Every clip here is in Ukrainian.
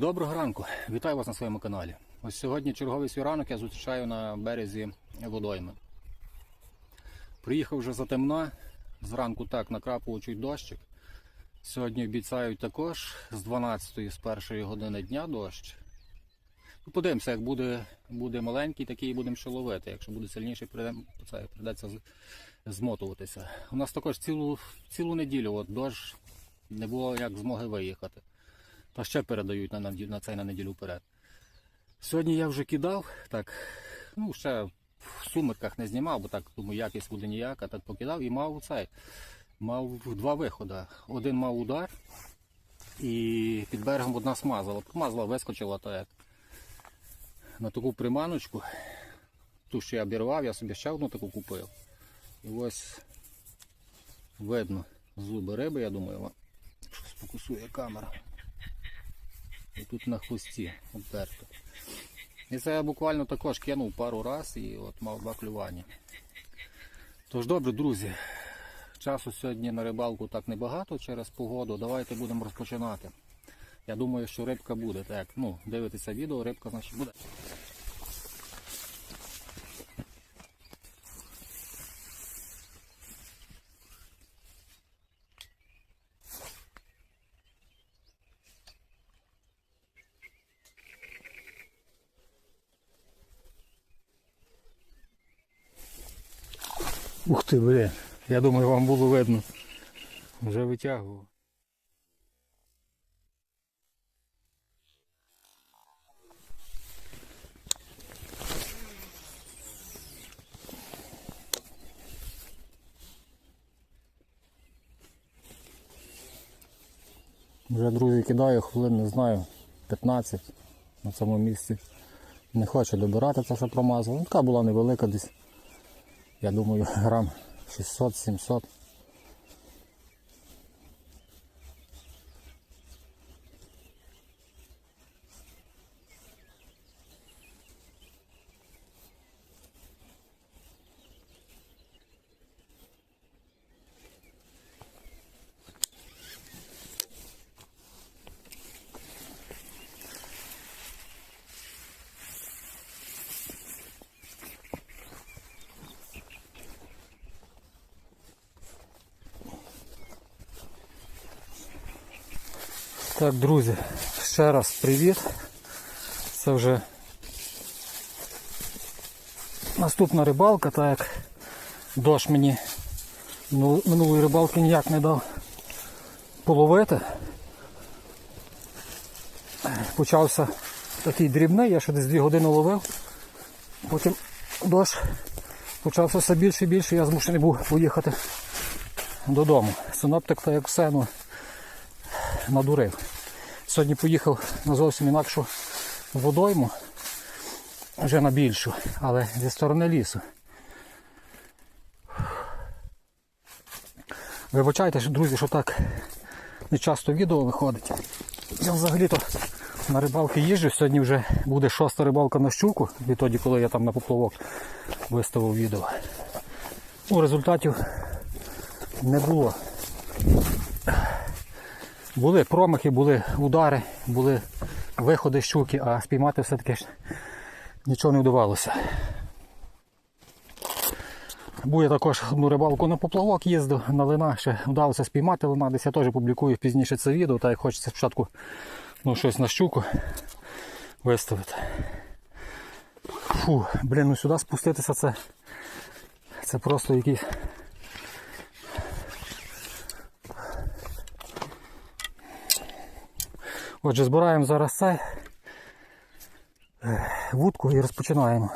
Доброго ранку! Вітаю вас на своєму каналі. Ось сьогодні черговий свій ранок я зустрічаю на березі водойми. Приїхав вже затемна, зранку так накрапував чуть дощик. Сьогодні обіцяють також з 12 з першої години дня дощ. Ну, подивимося, як буде, буде маленький, такий будемо ще ловити. Якщо буде сильніший, прийдеться змотуватися. У нас також цілу, цілу неділю от дощ не було як змоги виїхати. Та ще передають на, на, цей на неділю вперед. Сьогодні я вже кидав, так, ну ще в сумерках не знімав, бо так думаю, якість буде ніяка, так покидав і мав цей. Мав два виходи. Один мав удар і під берегом одна смазала. Смазала, вискочила так. На таку приманочку. Ту, що я обірвав, я собі ще одну таку купив. І ось видно зуби риби, я думаю, вам що сфокусує камера. Тут на хвості обтерто. І це я буквально також кинув пару раз і от мав два клювання. Тож добре, друзі. Часу сьогодні на рибалку так небагато через погоду. Давайте будемо розпочинати. Я думаю, що рибка буде. Так, ну, дивитися відео, рибка значить буде. Ух ти, блін. Я думаю, вам було видно. Вже витягував. Вже друзі кидаю хвилин, не знаю, 15 на цьому місці. Не хочу добирати це, що промазав. Ну, така була невелика десь. Я думаю, грам 600-700. Так, друзі, ще раз привіт. Це вже наступна рибалка, так як дощ мені минулої рибалки ніяк не дав половити. Почався такий дрібний, я ще десь 2 години ловив. Потім дощ почався все більше і більше, я змушений був поїхати додому. Синоптик та як все, ну, надурив. Сьогодні поїхав на зовсім інакшу водойму, вже на більшу, але зі сторони лісу. Вибачайте, друзі, що так не часто відео виходить. Я взагалі-то на рибалки їжджу, сьогодні вже буде шоста рибалка на щуку, відтоді, коли я там на поплавок виставив відео. Ну, результатів не було. Були промахи, були удари, були виходи щуки, а спіймати все-таки ж нічого не вдавалося. Був я також одну рибалку на поплавок їздив, на лина ще вдалося спіймати лина, десь я теж публікую пізніше це відео, так як хочеться спочатку ну, щось на щуку виставити. Фу, блін, ну сюди спуститися це, це просто якийсь Отже, збираємо зараз це е, вудку і розпочинаємо.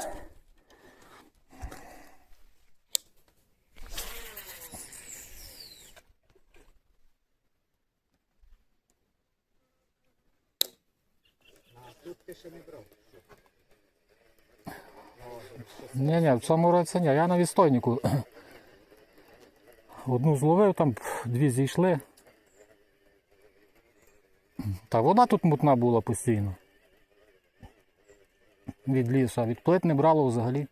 Ні, ні, в цьому році ні, я на відстойнику. Одну зловив, там дві зійшли. Та вода тут мутна була постійно. Від лісу, а від плит не брало взагалі.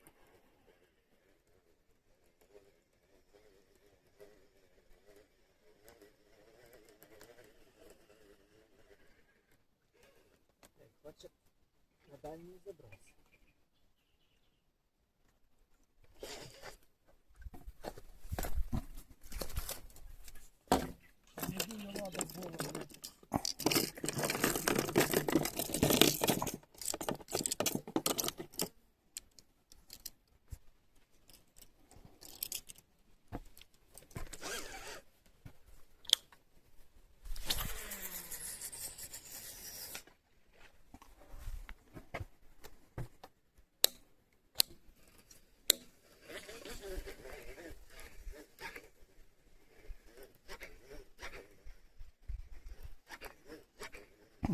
дальній забрався. Не дуже вода була.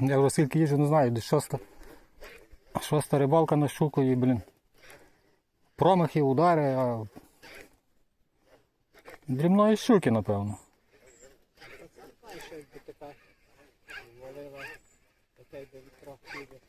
Я вже скільки їжджу, не знаю, десь шоста. Шоста рибалка на щуку і, блін. Промахи, удари, а. Дрібної щуки, напевно. Якби така валила, такий до піде,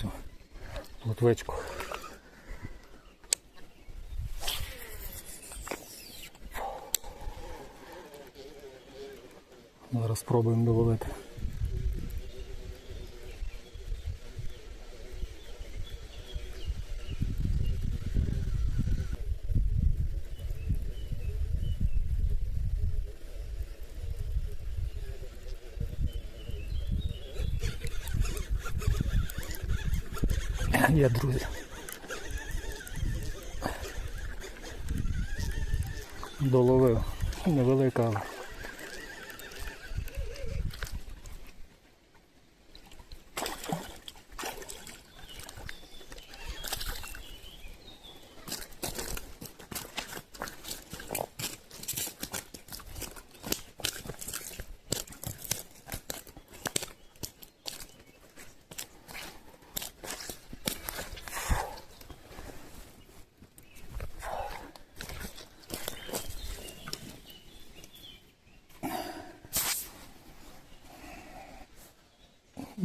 цю плотвечку. Зараз спробуємо довалити. Є, друзі. Доловив. Невелика.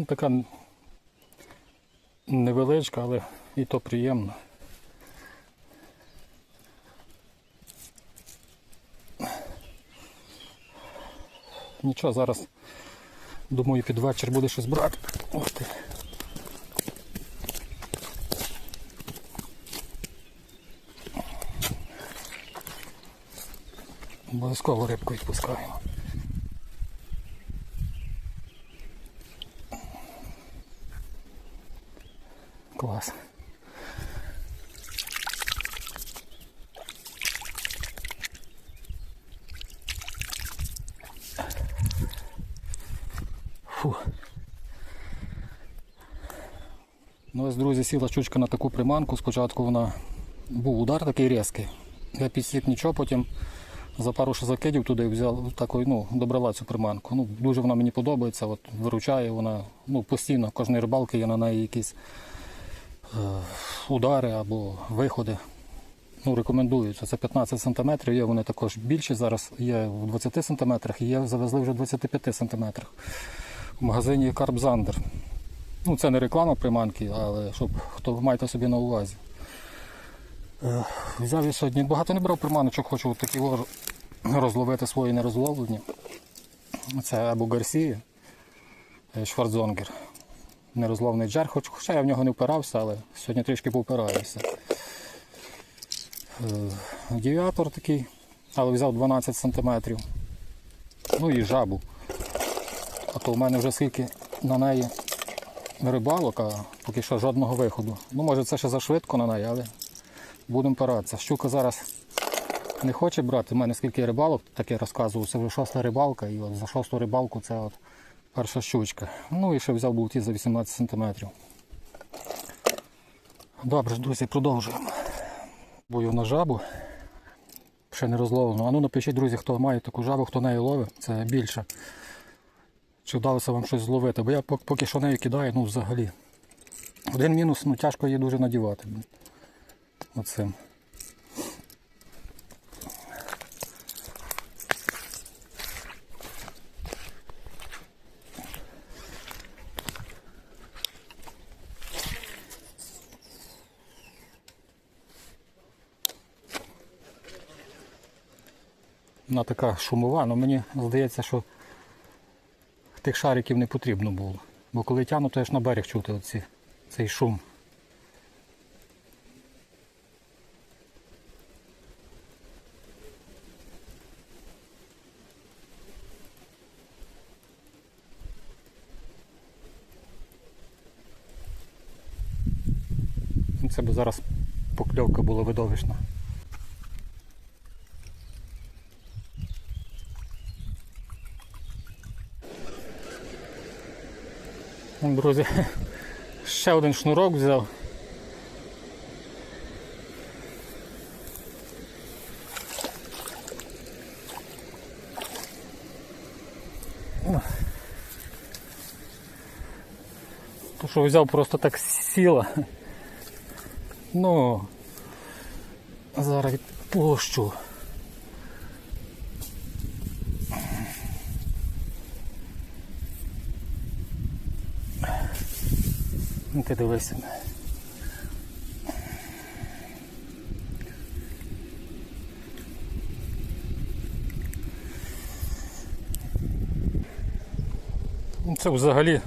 Така невеличка, але і то приємно. Нічого, зараз думаю під вечір буде щось брати. Ох ти. Обов'язково рибку відпускаємо. Клас. Фу. Ну ось, друзі, сіла щучка на таку приманку. Спочатку вона був удар такий різкий. Я підсік нічого, потім за пару ще закидів туди взяв такою, ну, добрала цю приманку. Ну, дуже вона мені подобається, от, виручає вона ну, постійно, кожної рибалки є на неї якісь удари або виходи. Ну, рекомендуються. Це 15 см, є вони також більші. Зараз є в 20 см є завезли вже в 25 см. В магазині Карбзандер. Ну, це не реклама приманки, але щоб хто маєте собі на увазі. Е, Взяв я сьогодні багато не брав приманочок, хочу такі розловити свої нерозловлені. Це або Гарсії, е, Шварцзонгер. Нерозловний джер, хоч, хоча я в нього не впирався, але сьогодні трішки повпираюся. Девіатор такий, але взяв 12 см. Ну і жабу. А то в мене вже скільки на неї рибалок, а поки що жодного виходу. Ну, може це ще зашвидко на неї, але будемо поратися. Щука зараз не хоче брати. У мене скільки рибалок, таке розказував, це вже шоста рибалка, і от за шосту рибалку це от перша щучка. Ну і ще взяв був ті за 18 см. Добре, друзі, продовжуємо. Бою на жабу. Ще не розловлено. А ну напишіть, друзі, хто має таку жабу, хто неї ловить, це більше. Чи вдалося вам щось зловити? Бо я поки що нею кидаю, ну взагалі. Один мінус, ну тяжко її дуже надівати. Оцим. Вона така шумова, але мені здається, що тих шариків не потрібно було. Бо коли тягну, то аж на берег чути оці, цей шум. Це б зараз покльовка була видовищна. Друзі, ще один шнурок взяв. О. То, що взяв, просто так сіла. Ну, зараз відпущу. Ти дивися. Ну, Це взагалі.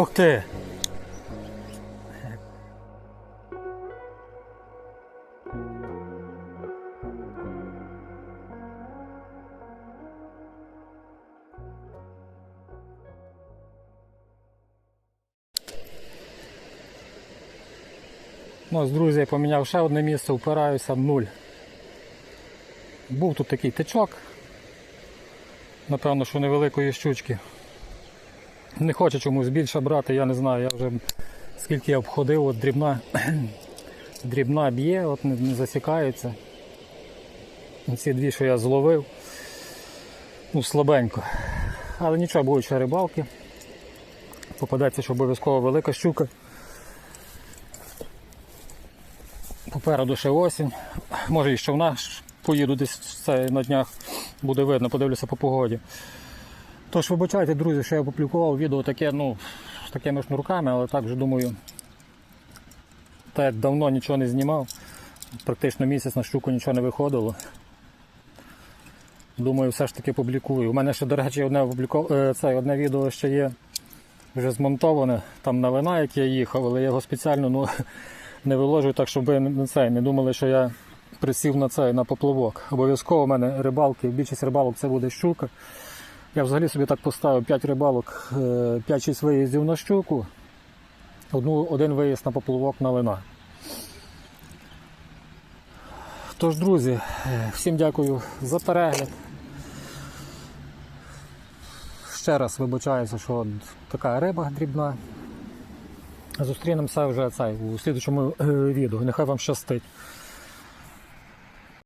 Ух ти! Ну, ось, друзі, поміняв ще одне місце, впираюся в нуль. Був тут такий течок. Напевно, що невеликої щучки. Не хоче чомусь більше брати, я не знаю, я вже скільки я обходив, от дрібна, дрібна б'є, от не, не засікається. Ці дві, що я зловив, ну слабенько. Але нічого, будуть ще рибалки. Попадеться, що обов'язково велика щука. Попереду ще осінь. Може і ще в нас поїду десь це на днях, буде видно, подивлюся по погоді. Тож вибачайте, друзі, що я опублікував відео таке, ну, з такими шнурками, але так вже думаю, так як давно нічого не знімав, практично місяць на щуку нічого не виходило. Думаю, все ж таки публікую. У мене ще, до речі, одне, опубліко- е, це, одне відео ще є вже змонтоване, там на вина, як я їхав, але я його спеціально ну, не виложую, так щоб ви це, не думали, що я присів на цей на поплавок. Обов'язково у мене рибалки, більшість рибалок це буде щука. Я взагалі собі так поставив 5 рибалок, 5-6 виїздів на щуку, одну, один виїзд на поплавок на вина. Тож, друзі, е, всім дякую за перегляд. Ще раз вибачаюся, що така риба дрібна. Зустрінемося вже цей, у слідчому відео. Нехай вам щастить.